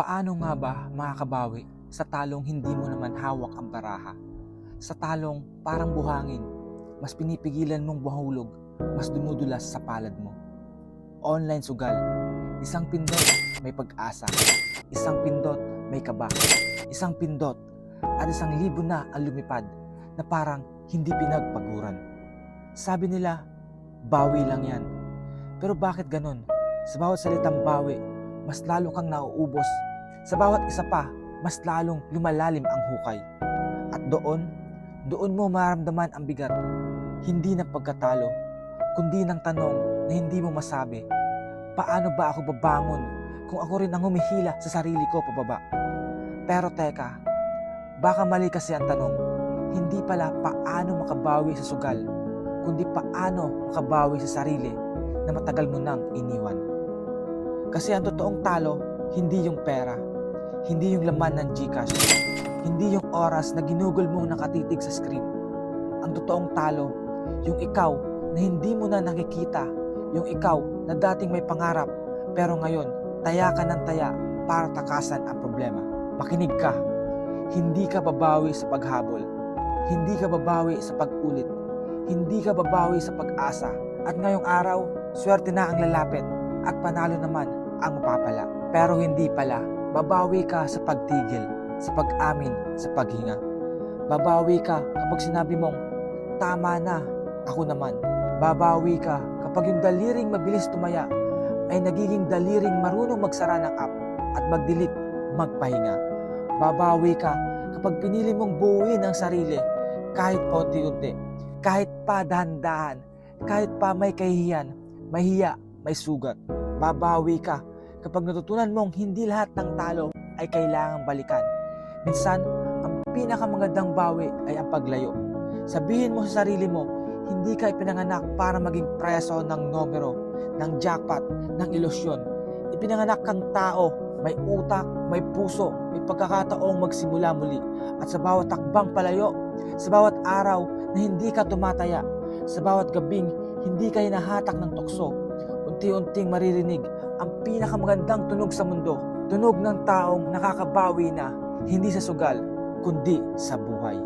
Paano nga ba makakabawi sa talong hindi mo naman hawak ang baraha? Sa talong parang buhangin, mas pinipigilan mong buhulog, mas dumudulas sa palad mo. Online sugal, isang pindot may pag-asa, isang pindot may kaba, isang pindot at isang libo na ang lumipad na parang hindi pinagpaguran. Sabi nila, bawi lang yan. Pero bakit ganun? Sa bawat salitang bawi, mas lalo kang nauubos. Sa bawat isa pa, mas lalong lumalalim ang hukay. At doon, doon mo maramdaman ang bigat. Hindi ng pagkatalo, kundi ng tanong na hindi mo masabi. Paano ba ako babangon kung ako rin ang humihila sa sarili ko pababa? Pero teka, baka mali kasi ang tanong. Hindi pala paano makabawi sa sugal, kundi paano makabawi sa sarili na matagal mo nang iniwan. Kasi ang totoong talo, hindi yung pera, hindi yung laman ng Gcash, hindi yung oras na ginugol mong nakatitig sa screen. Ang totoong talo, yung ikaw na hindi mo na nakikita, yung ikaw na dating may pangarap, pero ngayon, taya ka ng taya para takasan ang problema. Makinig ka, hindi ka babawi sa paghabol, hindi ka babawi sa pag-ulit, hindi ka babawi sa pag-asa, at ngayong araw, swerte na ang lalapit at panalo naman ang mapapala. Pero hindi pala, babawi ka sa pagtigil, sa pag-amin, sa paghinga. Babawi ka kapag sinabi mong, tama na, ako naman. Babawi ka kapag yung daliring mabilis tumaya ay nagiging daliring marunong magsara ng app at mag-delete, magpahinga. Babawi ka kapag pinili mong buuin ang sarili kahit paunti-unti, kahit pa dahan-dahan, kahit pa may kahihiyan, may hiya, may sugat. Babawi ka kapag natutunan mong hindi lahat ng talo ay kailangang balikan. Minsan, ang pinakamagandang bawi ay ang paglayo. Sabihin mo sa sarili mo, hindi ka ipinanganak para maging preso ng numero, ng jackpot, ng ilusyon. Ipinanganak kang tao, may utak, may puso, may pagkakataong magsimula muli. At sa bawat takbang palayo, sa bawat araw na hindi ka tumataya, sa bawat gabing hindi ka hinahatak ng tukso, unti-unting maririnig ang pinakamagandang tunog sa mundo. Tunog ng taong nakakabawi na hindi sa sugal, kundi sa buhay.